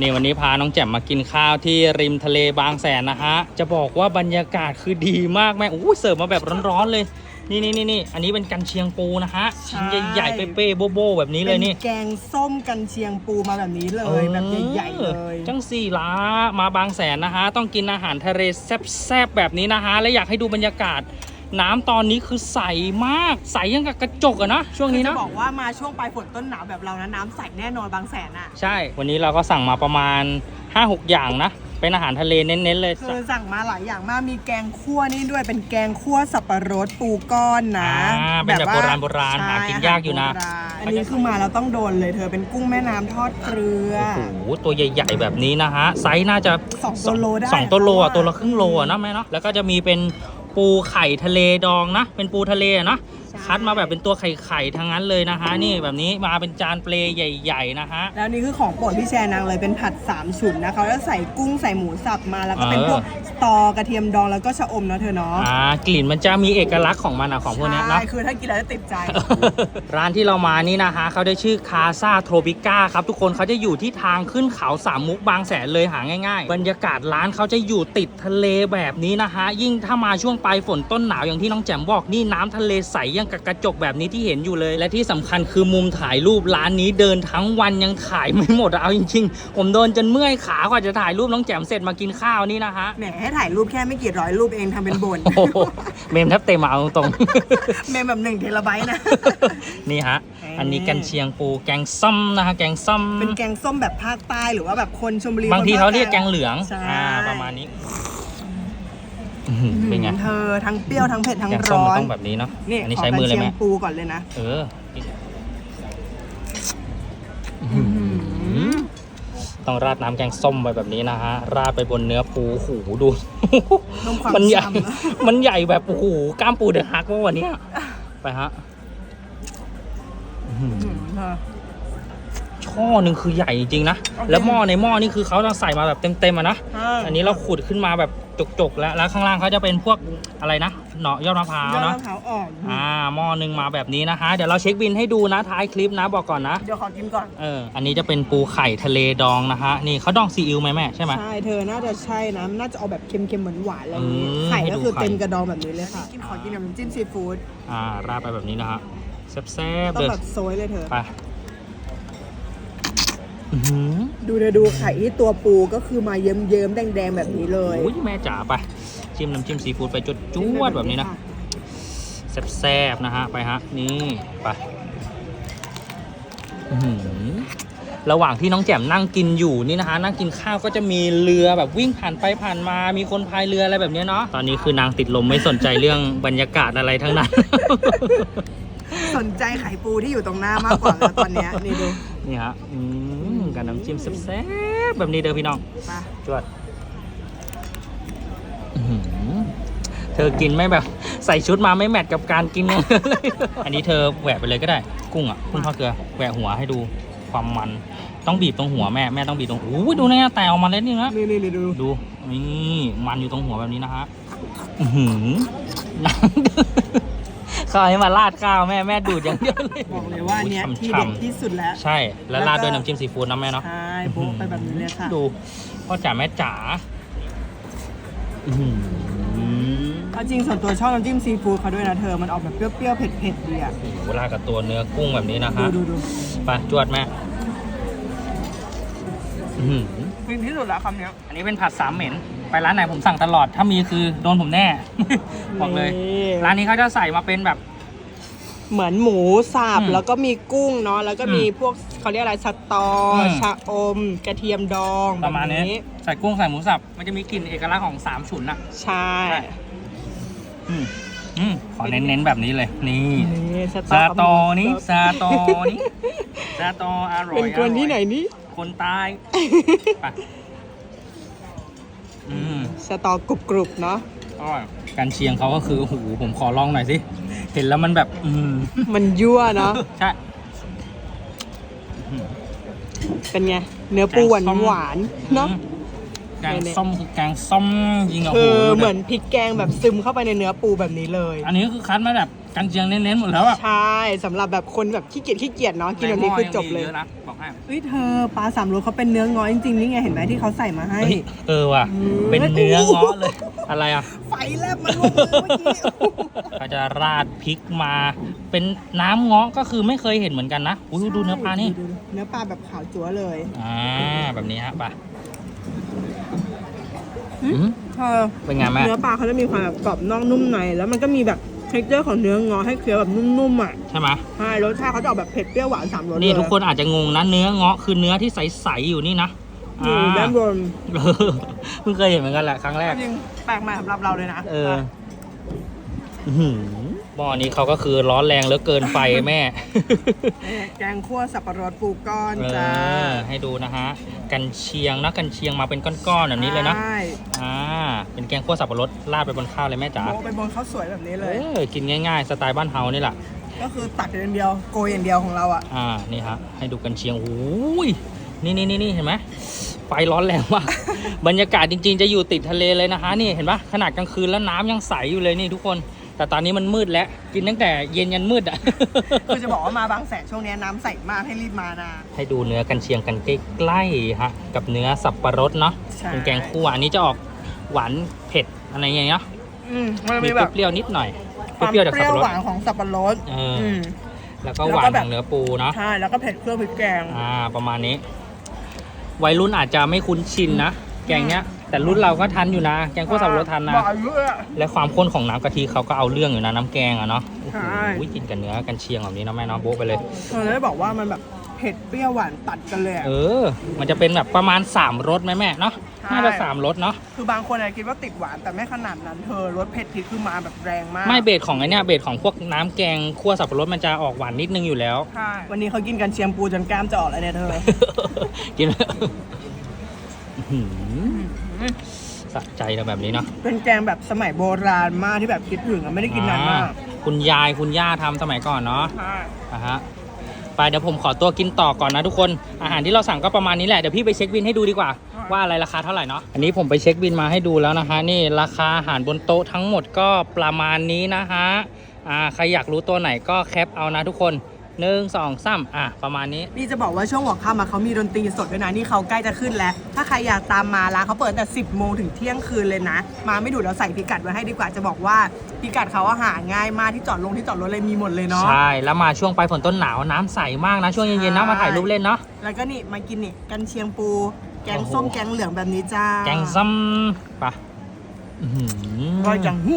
นี่วันนี้พาน้องแจ่มมากินข้าวที่ริมทะเลบางแสนนะฮะ จะบอกว่าบรรยากาศคือดีมากแม่อู้เสิร์ฟมาแบบร้อนๆเลย นี่นี่นี่นี่อันนี้เป็นกันเชียงปูนะฮะใช่ ชิ้นใหญ่ๆเป้ๆโบๆแบบนี้เลยนี่ป็แกงส้มกันเชียงปูมาแบบนี้เลย แบบใหญ่ๆเลยจังสี่ล้ามาบางแสนนะฮะ ต้องกินอาหารทะเลแซ่บๆแบบนี้นะฮะ และอยากให้ดูบรรยากาศ น้ำตอนนี้คือใสมาก ใสยังกับกระจกอะนะช่วงนี้จะนะบอกว่ามาช่วงปลายฝนต้นหนาวแบบเรานะน้ำใสแน่นอนบางแสนอะ ใช่ วันนี้เราก็สั่งมาประมาณ 5-6 อย่างนะ เป็นอาหารทะเลเน้นๆเลย คือสั่งมาหลายอย่างมากมีแกงคั่วนี่ด้วยเป็นแกงคั่วสับปะรดปูก้อนนะอ่าเป็นแบบโบราณโบราณใช่หากินยากอยู่นะ โบราณอันนี้คือมาแล้วต้องโดนเลยเธอเป็นกุ้งแม่น้ำทอดเกลือ โอ้โหตัวใหญ่ ๆ แบบนี้นะฮะ ไซส์น่าจะสองตัวโลได้สองตัวโลอะเพตัวราะว่าละครึ่งโลอะนะแม่เนาะ แล้วก็จะมีเป็น ปูไข่ทะเลดองนะ เป็นปูทะเลนะ ใช่ คัดมาแบบเป็นตัวไข่ไข่ๆทั้งนั้นเลยนะฮะนี่แบบนี้มาเป็นจานเปลใหญ่ ๆ นะฮะ แล้วนี่คือของโปรดพี่แชร์นางเลยเป็นผัดสามฉุนนะเขาจะใส่กุ้งใส่หมูสับมาแล้วก็เป็นเออพวกสตอกระเทียมดองแล้วก็ชะอมเนาะเธอเนาะอ่ากลิ่นมันจะมีเอกลักษณ์ของมันอะของพวกเนี้ยนะ ใช่คือถ้ากินแล้วจะติดใจ ร้านที่เรามานี่นะฮะเขาได้ชื่อคาซาโทรปิก้าครับ ทุกคนเขาจะอยู่ที่ทางขึ้นเขาสามมุกบางแสนเลยหาง่าย ๆ บรรยากาศร้านเขาจะอยู่ติดทะเลแบบนี้นะฮะ ยิ่งถ้ามาช่วงปลายฝนต้นหนาวอย่างที่น้องแจ่มบอกนี่น้ำทะเลใสยังกับกระจกแบบนี้ที่เห็นอยู่เลย และที่สำคัญคือมุมถ่ายรูปร้านนี้เดินทั้งวันยังถ่ายไม่หมดอะเอาจริงๆ ผมโดนจนเมื่อยขากว่าจะถ่ายรูปน้องแจ่มเสร็จมากินข้าวนี่นะฮะแหมให้ถ่ายรูปแค่ไม่กี่ร้อยรูปเองทำเป็นบ่นโอ้โหเมมแทบเต็มอะเอาตรงๆเมมแบบหนึ่งเทราไบต์นะนี่ฮะเอ๊ะอันนี้กันเชียงปูแกงส้มนะฮะแกงส้มเป็นแกงส้มแบบภาคใต้หรือว่าแบบคนชลบุรีบางทีคนภเขาคเรียกลแกงเหลืองใช่อ่าประมาณนี้อื้อหือ เป็นไง เธอทั้งเปรี้ยวทั้งเผ็ดทั้งแกงส้มร้มันอนต้องแบบนี้เนาะ นี่อันนี้ขอใช้กันมือเลยเชีไหมยงปูก่อนเลยนะเอออื้อหือต้องราดน้ำแกงส้มไปแบบนี้นะฮะ ราดไปบนเนื้อปูหูดูนมความมันใหญ่ ฉ่ำนะมันใหญ่แบบโอ้โหกล้ามปูเดือดฮักว่าวันเนี้ยไปฮะอื้อหืออืมเธอ ช่อหนึ่งคือใหญ่จริงๆนะ แล้วหม้อในหม้อนี่คือเขาต้องใส่มาแบบเต็มๆอะนะใช่อันนี้เราขุดขึ้นมาแบบจกๆแล้ว แล้วข้างล่างเขาจะเป็นพวกอะไรนะเนาะยอดมะพร้าวยอดเนาะมะพร้าวอ่อนอ่าหม้อหนึ่งมาแบบนี้นะคะ เดี๋ยวเราเช็คบินให้ดูนะท้ายคลิปนะบอกก่อนนะ เดี๋ยวขอกินก่อน เออ อันนี้จะเป็นปูไข่ทะเลดองนะคะ นี่เขาดองซีอิ๊วไหมแม่ใช่ไหมใช่เธอ น่าจะใช่นะ น่าจะเอาแบบเค็มๆหวานๆอะไรอย่างนี้อืมไข่ให้ก็ดูคือไข่เต็มกระดองแบบนี้เลยค่ะ กินขอกินกับน้ำจิ้มซีฟู้ด อ่า ราดไปแบบนี้นะฮะแซ่บๆต้อเลงยแบบโซยเลยเธอ ไป อื้อหือดูเธอดูไข่ที่ตัวปูก็คือมาเยิ้มๆแดงๆแบบนี้เลยโอ้ยแม่จ๋าไปจิ้มน้ำจิ้มซีฟู้ดไปจดจวดแบบนี้นะ แซ่บๆนะฮะ ไปฮะ นี่ไปอื้อหือระหว่างที่น้องแจ่มนั่งกินอยู่นี่นะคะ นั่งกินข้าวก็จะมีเรือแบบวิ่งผ่านไปผ่านมา มีคนพายเรืออะไรแบบเนี้ยเนาะตอนนี้คือนางติดลมไม่สนใจเรื่องบรรยากาศอะไรทั้งนั้น สนใจไข่ปูที่อยู่ตรงหน้ามากกว่าแล้วตอนเนี้ยนี่ดูนี่ฮะอืมกับน้ำจิ้มแซ่บๆแบบนี้เด้อพี่น้องไปจวดอื้อหือเธอกินไม่แบบใส่ชุดมาไม่แมทกับการกินเลย อันนี้เธอแหวะไปเลยก็ได้ กุ้งอะกุ้งทอดเกลือแหวะหัวให้ดูความมันต้องบีบตรงหัวแม่แม่ต้องบีบตรงอู้ยดูนะแต่ออกมาเล่นนี่นะ นี่นี่นี่ดูดูนี่มันอยู่ตรงหัวแบบนี้นะฮะอื้อหือน้ำเขาให้มาราดข้าวแม่แม่ดูดอย่างเดียวเลยบอกเลยว่าอันเนี้ยโอ้ที่ฉ่ำเด็ดๆที่สุดแล้ว ใช่ แล้วราดด้วยน้ำจิ้มซีฟู้ดนะแม่เนาะ ใช่โบ๊ะไปแบบนี้เลยค่ะ ดูพ่อจ๋าแม่จ๋าอื้อหือเอาจริงส่วนตัวชอบน้ำจิ้มซีฟู้ดเขาด้วยนะเธอ มันออกแบบเปรี้ยวๆ เผ็ดๆดีอะโอ้โหราดกับตัวเนื้อกุ้งแบบนี้นะดูฮะดูดูไปจวดแม่อื้อหือฟินที่สุดแล้วคำเนี้ยอันนี้เป็นผัดสามเหม็น ไปร้านไหนผมสั่งตลอด ถ้ามีคือโดนผมแน่ บอกเลย นี่ร้านนี้เขาจะใส่มาเป็นแบบ เหมือนหมูสับอืมแล้วก็มีกุ้งเนาะแล้วก็มีอืมพวกเขาเรียกอะไรสตออม ชะอม กระเทียมดองประมาณนี้ แบบใส่กุ้งใส่หมูสับ มันจะมีกลิ่นเอกลักษณ์ของสามฉุนอะใช่อืมอืมขอเน้นๆแบบนี้เลย นี่ นี่สซาโตอนี่ซาโตนี่ซาโตอร่อยเป็นคนที่ไหนอร่อยนี่ คนตาย ไปอืม สตอกรุบๆเนาะอร่อยการเชียงเขาก็คือโอ้โหผมขอลองหน่อยสิ เห็นแล้วมันแบบ อืมมันยั่วเนาะใช่ เป็นไงเนื้อปูหวานหวานๆเนาะ แกงส้มคือแกงส้มยิงอะคืโอ้อโหเหมือนพริกแกงแบบซึมเข้าไปในเนื้อปูแบบนี้เลย อันนี้คือคัดมาแบบ กันเชียงเน้นๆหมดแล้วอะใช่สำหรับแบบคนแบบขี้เกียจขี้เกียจเนาะกินแบบนี้คือจบเลย ในหม้อยังมีอะนะบอกให้เฮ้ยเธอปลาสามรสเขาเป็นเนื้อง้อจริงๆนี่ไงเห็นไหมที่เขาใส่มาให้ เฮ้ยเออว่ะอืมเป็นเนื้อเงาะเลย อะไรอะ ไฟแลบมันลงเลยเมื่อกี้ก็จะราดพริกมา เป็นน้ำเงาะก็คือไม่เคยเห็นเหมือนกันนะอุ้ยดูเนื้อปลานี่ ดูๆเนื้อปลาแบบขาวจั๊วเลย อ่า แบบนี้ฮะไปหืมอืม เธอเป็นไงแม่ เนื้อปลาเขาจะมีความแบบกรอบนอกนุ่มในแล้วมันก็มีแบบ เท็กเจอร์ของเนื้องอให้เคี้ยวแบบนุ่มๆอะใช่ไหมใช่รสชาติเขาจะออกแบบเผ็ดเปรี้ยวหวานสามรสนี่เลยทุกคนอาจจะงงนะเนื้อเงาะคือเนื้อที่ใสๆอยู่นี่นะอยู่อ่าด้านบนเออเพิ่งเคยเห็นเหมือนกันแหละครั้งแรกจริงแปลกใหม่สำหรับเราเลยนะเอออื้อ หือหม้อนี้เขาก็คือร้อนแรงเหลือเกินไฟแม่ แกงคั่วสับปะรดปูก้อนเอจ้าอให้ดูนะฮะ กันเชียงนะกันเชียงมาเป็นก้อนๆแบบนี้เลยนะใช่อ่าเป็นแกงคั่วสับปะรดราดไปบนข้าวเลยแม่จ๋าโบะไปบนข้าวสวยแบบนี้เอเลยอกินง่ายๆ สไตล์บ้านเฮานี่แหละก็คือตัดอย่างเดียวโกยอย่างเดียวของเราอะอ่านี่ฮะให้ดูกันเชียงโอ้ยนี่นี่นี่นี่เห็นไหมไฟร้อนแรงมาก บรรยากาศจริงๆ จะอยู่ติดทะเลเลยนะฮะนี่เห็นปะขนาดกลางคืนแล้วน้ำยังใสอยู่เลยนี่ทุกคน แต่ตอนนี้มันมืดแล้ว กินตั้งแต่เย็นยันมืดอะ คือจะบอกว่ามาบางแสนช่วงนี้น้ำใสมากให้รีบมานะ ให้ดูเนื้อกันเชียงกันใกล้ๆฮะ กับเนื้อสับปะรดเนาะใช่ เป็นแกงคั่วอันนี้จะออกหวานเผ็ดอะไรอย่างเงี้ยอืมมันมีมีแบบเปรี้ยวๆนิดหน่อยความเปรี้ยวๆจากเปสับรี้ยวปะรหด วานของสับปะรดเอออื ม แล้วก็แล้วหก็วานแบบของเนื้อปูเนาะ ใช่ แล้วก็เผ็ดเครื่องพริกแกง อ่าประมาณนี้ วัยรุ่นอาจจะไม่คุ้นชินนะ แกงเนี้ย แต่รุ่นเราก็ทันอยู่นะ แกงคั่วสับปะรดทันนะบอกอายุอะและความข้นของน้ำกะทิเขาก็เอาเรื่องอยู่นะน้ำแกงอะเนาะใช่โอ้โหกินกับเนื้อกันเชียงแบบนี้เนาะแม่เนาะโบ๊ะไปเลย เราจะได้บอกว่ามันแบบเผ็ดเปรี้ยวหวานตัดกันเลยอะ เออ มันจะเป็นแบบประมาณ3รสไหมแม่เนาะใช่ น่าจะ3รสเนาะคือบางคนอาจจะคิดว่าติดหวานแต่ไม่ขนาดนั้นเธอรสเผ็ดพริกคือมาแบบแรงมากไม่เบสของไอเนี้ยเบสของพวกน้ำแกงคั่วสับปะรดมันจะออกหวานนิดนึงอยู่แล้ว ใช่วันนี้เขากินกันเชียงปูจนกล้ามจะออกเลยเนี่ยเธอ กินแล้วอื้อหือ สะใจเราแบบนี้เนาะเป็นแกงแบบสมัยโบราณมากที่แบบคิดถึงอะไม่ได้กินนานมากอ่คุณยายคุณย่าทำสมัยก่อนเนาะใช่อะฮะไปเดี๋ยวผมขอตัวกินต่อก่อนนะทุกคนอาหารที่เราสั่งก็ประมาณนี้แหละเดี๋ยวพี่ไปเช็คบินให้ดูดีกว่า ว่าอะไรราคาเท่าไหร่เนาะอันนี้ผมไปเช็คบินมาให้ดูแล้วนะฮะนี่ราคาอาหารบนโต๊ะทั้งหมดก็ประมาณนี้นะฮะอ่าใครอยากรู้ตัวไหนก็แคปเอานะทุกคน หนึ่งสองสามอะ ประมาณนี้ นี่จะบอกว่าช่วงหัวค่ำอะเขามีดนตรีสดด้วยนะ นี่เขาใกล้จะขึ้นแล้ว ถ้าใครอยากตามมาร้านเขาเปิดแต่ 10 โมงถึงเที่ยงคืนเลยนะ มาไม่ดูเราใส่พิกัดไว้ให้ดีกว่าจะบอกว่าพิกัดเขาอาหารง่ายมากที่จอดลงที่จอดรถเลยมีหมดเลยเนาะ ใช่ แล้วมาช่วงปลายฝนต้นหนาวน้ำใสมากนะ ช่วงเย็นๆนะมาถ่ายรูปเล่นเนาะ แล้วก็นี่มากินนี่กันเชียงปู แกงส้มโอ้โห แกงเหลืองแบบนี้จ้าแกงซ้ำปะอื้อหือร่อยจังหู